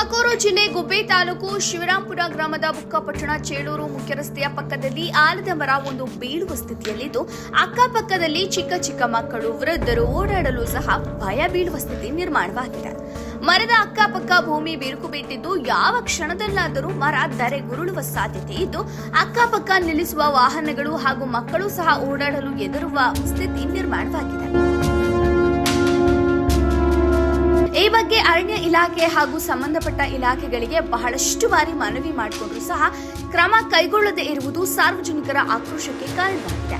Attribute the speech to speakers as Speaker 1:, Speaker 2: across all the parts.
Speaker 1: ತುಮಕೂರು ಜಿಲ್ಲೆ ಗುಬ್ಬೆ ತಾಲೂಕು ಶಿವರಾಂಪುರ ಗ್ರಾಮದ ಬುಕ್ಕಪಟ್ಟಣ ಚೇಳೂರು ಮುಖ್ಯ ರಸ್ತೆಯ ಪಕ್ಕದಲ್ಲಿ ಆಲದ ಮರ ಒಂದು ಬೀಳುವ ಸ್ಥಿತಿಯಲ್ಲಿದ್ದು, ಅಕ್ಕಪಕ್ಕದಲ್ಲಿ ಚಿಕ್ಕ ಚಿಕ್ಕ ಮಕ್ಕಳು, ವೃದ್ಧರು ಓಡಾಡಲು ಸಹ ಭಯ ಬೀಳುವ ಸ್ಥಿತಿ ನಿರ್ಮಾಣವಾಗಿದೆ. ಮರದ ಅಕ್ಕಪಕ್ಕ ಭೂಮಿ ಬಿರುಕು ಬಿಟ್ಟಿದ್ದು ಯಾವ ಕ್ಷಣದಲ್ಲಾದರೂ ಮರ ಧರೆಗುರುಳುವ ಸಾಧ್ಯತೆ ಇದ್ದು, ಅಕ್ಕಪಕ್ಕ ನಿಲ್ಲಿಸುವ ವಾಹನಗಳು ಹಾಗೂ ಮಕ್ಕಳು ಸಹ ಓಡಾಡಲು ಎದುರುವ ಸ್ಥಿತಿ ನಿರ್ಮಾಣವಾಗಿದೆ. ಈ ಬಗ್ಗೆ ಅರಣ್ಯ ಇಲಾಖೆ ಹಾಗೂ ಸಂಬಂಧಪಟ್ಟ ಇಲಾಖೆಗಳಿಗೆ ಬಹಳಷ್ಟು ಬಾರಿ ಮನವಿ ಮಾಡಿಕೊಂಡ್ರು ಸಹ ಕ್ರಮ ಕೈಗೊಳ್ಳದೇ ಇರುವುದು ಸಾರ್ವಜನಿಕರ ಆಕ್ರೋಶಕ್ಕೆ ಕಾರಣವಾಗಿದೆ.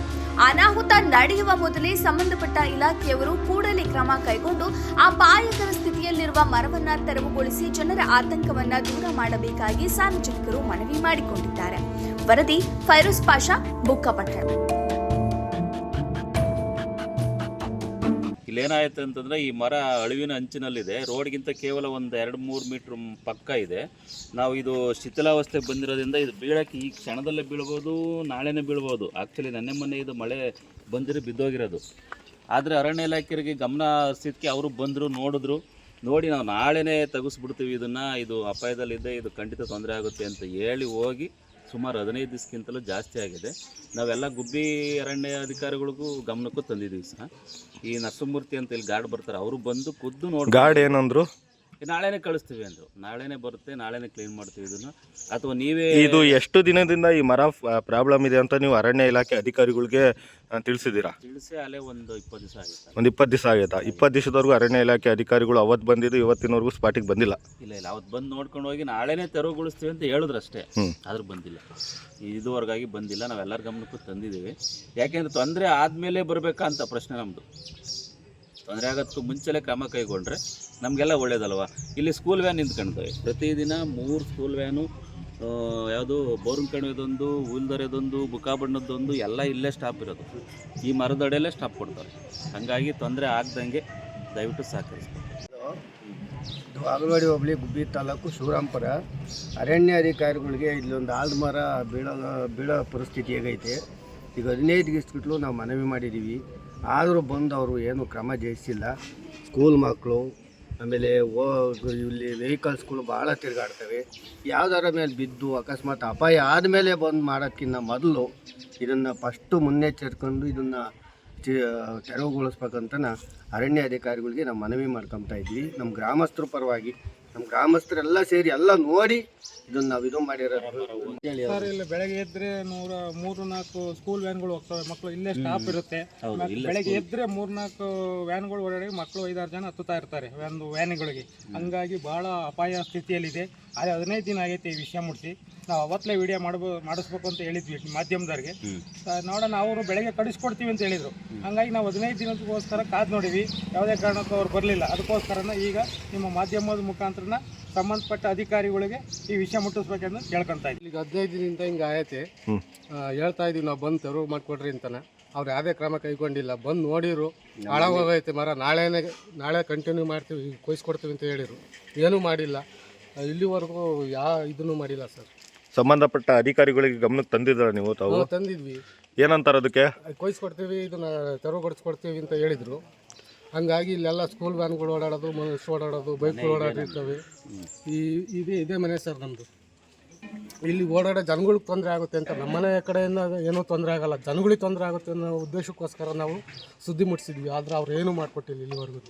Speaker 1: ಅನಾಹುತ ನಡೆಯುವ ಮೊದಲೇ ಸಂಬಂಧಪಟ್ಟ ಇಲಾಖೆಯವರು ಕೂಡಲೇ ಕ್ರಮ ಕೈಗೊಂಡು ಆ ಅಪಾಯಕರ ಸ್ಥಿತಿಯಲ್ಲಿರುವ ಮರವನ್ನ ತೆರವುಗೊಳಿಸಿ ಜನರ ಆತಂಕವನ್ನ ದೂರ ಮಾಡಬೇಕಾಗಿ ಸಾರ್ವಜನಿಕರು ಮನವಿ ಮಾಡಿಕೊಂಡಿದ್ದಾರೆ. ವರದಿ ಫೈರೋಸ್ ಪಾಷಾ, ಬುಕ್ಕಪಟ್ಟಣ.
Speaker 2: ಇಲ್ಲೇನಾಯ್ತು ಅಂತಂದ್ರೆ ಈ ಮರ ಅಳಿವಿನ ಅಂಚಿನಲ್ಲಿದೆ. ರೋಡ್ಗಿಂತ ಕೇವಲ ಒಂದು ಎರಡು ಮೂರು ಮೀಟ್ರ್ ಪಕ್ಕ ಇದೆ. ನಾವು ಇದು ಶಿಥಿಲಾವಸ್ಥೆ ಬಂದಿರೋದ್ರಿಂದ ಇದು ಬೀಳಕ್ಕೆ ಈ ಕ್ಷಣದಲ್ಲೇ ಬೀಳ್ಬೋದು, ನಾಳೆನೇ ಬೀಳ್ಬೋದು. ಆ್ಯಕ್ಚುಲಿ ನೆನ್ನೆ ಮೊನ್ನೆ ಇದು ಮಳೆ ಬಂದಿರೋ, ಬಿದ್ದೋಗಿರೋದು. ಆದರೆ ಅರಣ್ಯ ಇಲಾಖೆಗೆ ಗಮನ ಹರಿಸಿದ್ಕೆ ಅವರು ಬಂದರು, ನೋಡಿದ್ರು. ನೋಡಿ ನಾವು ನಾಳೆನೇ ತೆಗೆಸ್ಬಿಡ್ತೀವಿ ಇದನ್ನು. ಇದು ಅಪಾಯದಲ್ಲಿದೆ, ಇದು ಖಂಡಿತ ತೊಂದರೆ ಆಗುತ್ತೆ ಅಂತ ಹೇಳಿ ಹೋಗಿ ಸುಮಾರು ಹದಿನೈದು ದಿವಸಕ್ಕಿಂತಲೂ ಜಾಸ್ತಿ ಆಗಿದೆ. ನಾವೆಲ್ಲ ಗುಬ್ಬಿ ಅರಣ್ಯ ಅಧಿಕಾರಿಗಳಿಗೂ ಗಮನಕ್ಕೂ ತಂದಿದ್ದೀವಿ ಸಹ ಈ ನರಸಿಂಹಮೂರ್ತಿ ಅಂತ ಇಲ್ಲಿ ಗಾರ್ಡ್ ಬರ್ತಾರೆ, ಅವರು ಬಂದು ಖುದ್ದು ನೋಡಿ
Speaker 3: ಗಾರ್ಡ್ ಏನಂದ್ರು?
Speaker 2: ನಾಳೆನೇ ಕಳಿಸ್ತೀವಿ ಅಂದ್ರು. ನಾಳೆನೇ ಬರುತ್ತೆ ನಾಳೆನೆ ಕ್ಲೀನ್ ಮಾಡ್ತೀವಿ ಇದನ್ನು. ಅಥವಾ ನೀವೇ
Speaker 3: ಇದು ಎಷ್ಟು ದಿನದಿಂದ ಈ ಮರ ಪ್ರಾಬ್ಲಮ್ ಇದೆ ಅಂತ ನೀವು ಅರಣ್ಯ ಇಲಾಖೆ ಅಧಿಕಾರಿಗಳಿಗೆ ತಿಳಿಸಿದ್ದೀರಾ?
Speaker 2: ತಿಳಿಸಿ ಅಲ್ಲೇ ಒಂದು ಇಪ್ಪತ್ತು ದಿವಸ ಆಗುತ್ತೆ.
Speaker 3: ಒಂದು ಇಪ್ಪತ್ತು ದಿವಸ ಆಗೈತಾ ಇಪ್ಪತ್ತು ದಿವಸದವರೆಗೂ ಅರಣ್ಯ ಇಲಾಖೆ ಅಧಿಕಾರಿಗಳು ಅವತ್ತು ಬಂದಿದ್ದು ಇವತ್ತಿನವರೆಗೂ ಸ್ಪಾಟಿಗೆ ಬಂದಿಲ್ಲ.
Speaker 2: ಇಲ್ಲ ಇಲ್ಲ ಅವತ್ತು ಬಂದು ನೋಡ್ಕೊಂಡು ಹೋಗಿ ನಾಳೆನೇ ತೆರವುಗೊಳಿಸ್ತೀವಿ ಅಂತ ಹೇಳಿದ್ರು ಅಷ್ಟೇ. ಆದ್ರೂ ಬಂದಿಲ್ಲ. ಇದುವರೆಗಾಗಿ ಬಂದಿಲ್ಲ ನಾವೆಲ್ಲರ ಗಮನಕ್ಕೂ ತಂದಿದ್ದೀವಿ. ಯಾಕೆಂದ್ರೆ ತೊಂದರೆ ಆದಮೇಲೆ ಬರಬೇಕಾ ಅಂತ ಪ್ರಶ್ನೆ ನಮ್ಮದು ತೊಂದರೆ ಆಗೋದಕ್ಕೂ ಮುಂಚೆಲೆ ಕ್ರಮ ಕೈಗೊಂಡ್ರೆ ನಮಗೆಲ್ಲ ಒಳ್ಳೇದಲ್ವ? ಇಲ್ಲಿ ಸ್ಕೂಲ್ ವ್ಯಾನ್ ನಿಂತ್ಕೊಂಡ್ತವೆ ಪ್ರತಿದಿನ ಮೂರು ಸ್ಕೂಲ್ ವ್ಯಾನು ಯಾವುದು ಬೋರ್ನ್ಕಣಿದೊಂದು ಹುಲ್ದರೆದೊಂದು ಬುಕ್ಕಾಬಣ್ಣದ್ದೊಂದು ಎಲ್ಲ ಇಲ್ಲೇ ಸ್ಟಾಪ್ ಇರೋದು. ಈ ಮರದಡೆಯಲ್ಲೇ ಸ್ಟಾಪ್ ಕೊಡ್ತಾರೆ. ಹಾಗಾಗಿ ತೊಂದರೆ ಆಗ್ದಂಗೆ ದಯವಿಟ್ಟು ಸಹಕರಿಸ್ಬೇಕು.
Speaker 4: ಇದು ಅಗಲವಾಡಿ ಹೋಬಳಿ ಗುಬ್ಬಿ ತಾಲೂಕು ಶಿವರಾಂಪುರ ಅರಣ್ಯ ಅಧಿಕಾರಿಗಳಿಗೆ ಇಲ್ಲೊಂದು ಆಲ್ದ ಮರ ಬೀಳೋ ಬೀಳೋ ಪರಿಸ್ಥಿತಿ ಹೇಗೈತೆ ಈಗ ಹದಿನೈದು ದಿವಸಗಳು ನಾವು ಮನವಿ ಮಾಡಿದ್ದೀವಿ. ಆದರೂ ಬಂದು ಅವರು ಏನು ಕ್ರಮ ಜಯಿಸಿಲ್ಲ. ಸ್ಕೂಲ್ ಮಕ್ಕಳು ಆಮೇಲೆ ಓ ಇಲ್ಲಿ ವೆಹಿಕಲ್ಸ್ಗಳು ಭಾಳ ತಿರುಗಾಡ್ತವೆ. ಯಾವುದರ ಮೇಲೆ ಬಿದ್ದು ಅಕಸ್ಮಾತ್ ಅಪಾಯ ಆದಮೇಲೆ ಬಂದು ಮಾಡೋಕ್ಕಿಂತ ಮೊದಲು ಇದನ್ನು ಫಸ್ಟು ಮುನ್ನೆಚ್ಚರ್ಕೊಂಡು ಇದನ್ನು ತೆರವುಗೊಳಿಸ್ಬೇಕಂತ ಅರಣ್ಯ ಅಧಿಕಾರಿಗಳಿಗೆ ನಾವು ಮನವಿ ಮಾಡ್ಕೊತಾ ಇದ್ವಿ. ನಮ್ಮ ಗ್ರಾಮಸ್ಥರ ಪರವಾಗಿ ನಮ್ಮ ಗ್ರಾಮಸ್ಥರೆಲ್ಲ ಸೇರಿ ಎಲ್ಲ ನೋಡಿ ಇದನ್ನ ನಾವು ಇದು ಮಾಡಿರೋದು
Speaker 5: ಸರ್ ಇಲ್ಲಿ ಬೆಳಗ್ಗೆ ಎದ್ರೆ ನೂರ ಮೂರು ನಾಲ್ಕು ಸ್ಕೂಲ್ ವ್ಯಾನ್ಗಳು ಹೋಗ್ತವೆ. ಮಕ್ಕಳು ಇಲ್ಲೇ ಸ್ಟಾಪ್ ಇರುತ್ತೆ. ಬೆಳಗ್ಗೆ ಎದ್ರೆ ಮೂರ್ ಮೂರ್ನಾಲ್ಕು ವ್ಯಾನ್ಗಳು ಓಡಾಡಿ ಮಕ್ಕಳು ಐದಾರು ಜನ ಹತ್ತುತ್ತಾ ಇರ್ತಾರೆ ಒಂದು ವ್ಯಾನ್ಗಳಿಗೆ ಹಂಗಾಗಿ ಬಹಳ ಅಪಾಯ ಸ್ಥಿತಿಯಲ್ಲಿದೆ. ಆದರೆ ಹದಿನೈದು ದಿನ ಆಗೈತೆ ಈ ವಿಷಯ ಮುಟ್ಟಿ ನಾವು ಅವತ್ತಲೇ ವಿಡಿಯೋ ಮಾಡ್ಬೋ ಮಾಡಿಸ್ಬೇಕು ಅಂತ ಹೇಳಿದ್ವಿ ಮಾಧ್ಯಮದವ್ರಿಗೆ. ನೋಡೋಣ ಅವರು ಬೆಳಗ್ಗೆ ಕಳಿಸ್ಕೊಡ್ತೀವಿ ಅಂತ ಹೇಳಿದರು. ಹಂಗಾಗಿ ನಾವು ಹದಿನೈದು ದಿನಕ್ಕೋಸ್ಕರ ಕಾದು ನೋಡಿವಿ ಯಾವುದೇ ಕಾರಣಕ್ಕೂ ಅವ್ರು ಬರಲಿಲ್ಲ. ಅದಕ್ಕೋಸ್ಕರನ ಈಗ ನಿಮ್ಮ ಮಾಧ್ಯಮದ ಮುಖಾಂತರನ ಸಂಬಂಧಪಟ್ಟ ಅಧಿಕಾರಿಗಳಿಗೆ ಈ ವಿಷಯ ಮುಟ್ಟಿಸ್ಬೇಕೆಂದು ಕೇಳ್ಕೊತಾ ಇದ್ದೀವಿ
Speaker 6: ಈಗ ಹದಿನೈದು ದಿನದಿಂದ ಹಿಂಗೆ ಆಯತೆ. ಹೇಳ್ತಾ ಇದೀವಿ ನಾವು ಬಂದು ತೆರವು ಮಾಡಿಕೊಡ್ರಿ ಅಂತಾನೆ. ಅವ್ರು ಯಾವುದೇ ಕ್ರಮ ಕೈಗೊಂಡಿಲ್ಲ. ಬಂದು ನೋಡಿರು. ಹಾಳಾಗೋಗೈತೆ ಮರ. ನಾಳೆನೇ ನಾಳೆ ಕಂಟಿನ್ಯೂ ಮಾಡ್ತೀವಿ ಕೊಯ್ಸ್ಕೊಡ್ತೀವಿ ಅಂತ ಹೇಳಿರು. ಏನೂ ಮಾಡಿಲ್ಲ. ಇಲ್ಲಿವರೆಗೂ ಯಾವ ಇದನ್ನು ಮಾಡಿಲ್ಲ ಸರ್.
Speaker 3: ಸಂಬಂಧಪಟ್ಟ ಅಧಿಕಾರಿಗಳಿಗೆ ಗಮನಕ್ಕೆ ತಂದಿದ್ರ ನೀವು ತಾವು?
Speaker 6: ನಾವು ತಂದಿದ್ವಿ.
Speaker 3: ಏನಂತಾರೆ ಅದಕ್ಕೆ?
Speaker 6: ಕೊಯ್ಸ್ಕೊಡ್ತೀವಿ ಇದನ್ನ ತೆರವುಗೊಳಿಸ್ಕೊಡ್ತೀವಿ ಅಂತ ಹೇಳಿದರು. ಹಂಗಾಗಿ ಇಲ್ಲೆಲ್ಲ ಸ್ಕೂಲ್ ವ್ಯಾನ್ಗಳು ಓಡಾಡೋದು ಮನುಷ್ಯ ಓಡಾಡೋದು ಬೈಕ್ಗಳು ಓಡಾಡಿರ್ತವೆ ಈ ಇದೇ ಇದೇ ಮನೆ ಸರ್ ನಮ್ಮದು ಇಲ್ಲಿ ಓಡಾಡೋ ಜನಗಳಿಗೆ ತೊಂದರೆ ಆಗುತ್ತೆ ಅಂತ ನಮ್ಮ ಮನೆ ಕಡೆಯಿಂದ ಏನೂ ತೊಂದರೆ ಆಗಲ್ಲ. ಜನಗಳಿಗೆ ತೊಂದರೆ ಆಗುತ್ತೆ ಅನ್ನೋ ಉದ್ದೇಶಕ್ಕೋಸ್ಕರ ನಾವು ಸುದ್ದಿ ಮುಟ್ಟಿಸಿದ್ವಿ ಆದರೆ ಅವ್ರು ಏನೂ ಮಾಡಿಕೊಟ್ಟಿಲ್ಲ ಇಲ್ಲಿವರೆಗೂ.